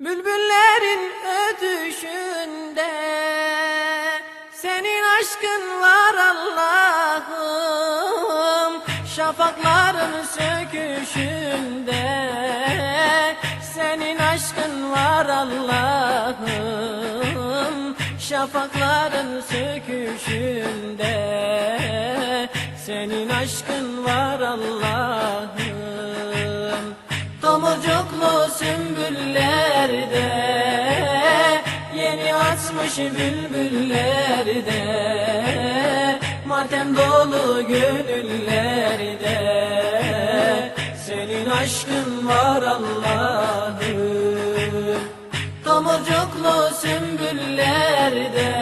Bülbüllerin ötüşünde Senin aşkın var Allah'ım. Şafakların söküşünde Senin aşkın var Allah'ım. Şafakların söküşünde Senin aşkın var Allah'ım Tomurcuklu sümbüllerde Yeni açmış bülbüllerde Matem dolu gönüllerde. Senin aşkın var Allah'ım Tomurcuklu sümbüllerde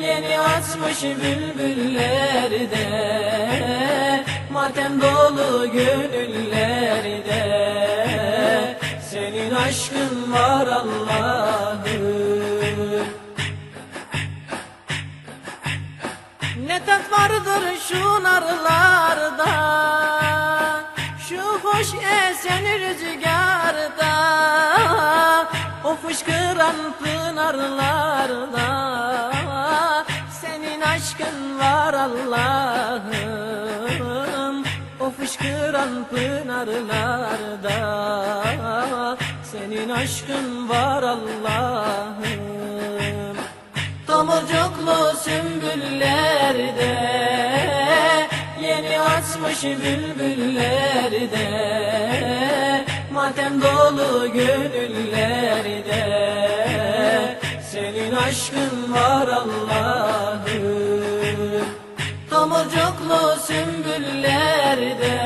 Yeni açmış bülbüllerde Matem dolu gönüllerde Senin aşkın var Allah'ım. Ne tat vardır şu narlarda Şu hoş esen rüzgarda O fışkıran pınarlarda Senin aşkın var Allah'ım fışkıran pınarlarda. Senin aşkın var Allah'ım. Tomurcuklu sümbüllerde Yeni açmış bülbüllerde. Matem dolu gönüllerde Senin aşkın var Allah'ım Tomurcuklu sümbüllerde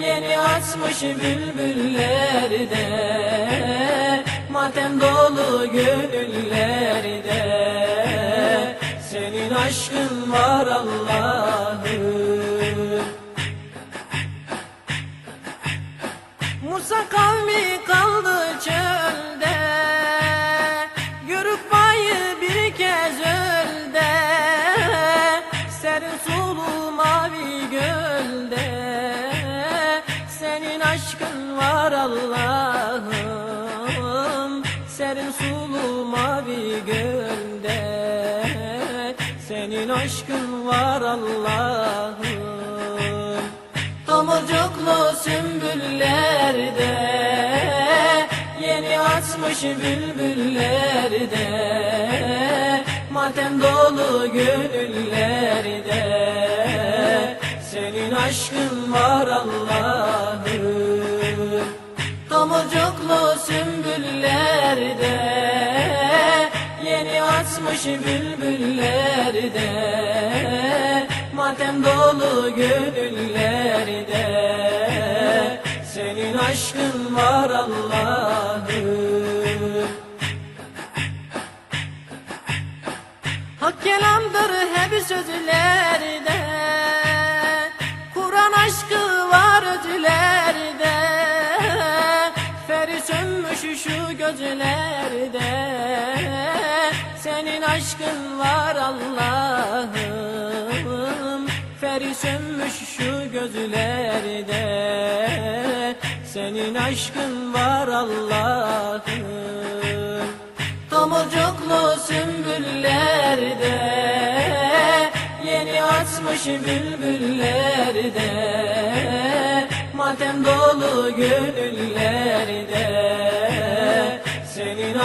Yeni açmış bülbüllerde Matem dolu gönüllerde. Senin aşkın var Allah'ım Sulu mavi gölde Senin aşkın var Allah'ım. Serin sulu mavi gölde Senin aşkın var Allah'ım. Tomurcuklu sümbüllerde Yeni açmış bülbüllerde Matem dolu gönüllerde Senin aşkın var Allah'ım. Tomurcuklu sümbüllerde Yeni açmış bülbüllerde Matem dolu gönüllerde Senin aşkın var Allah'ım sözlerde Kur'an aşkı var ödülerde Feri sönmüş şu gözlerde Senin aşkın var Allah'ım. Feri sönmüş şu gözlerde Senin aşkın var Allah'ım. Tomurcuklu Açmış bülbüllerde Matem dolu gönüllerde. Senin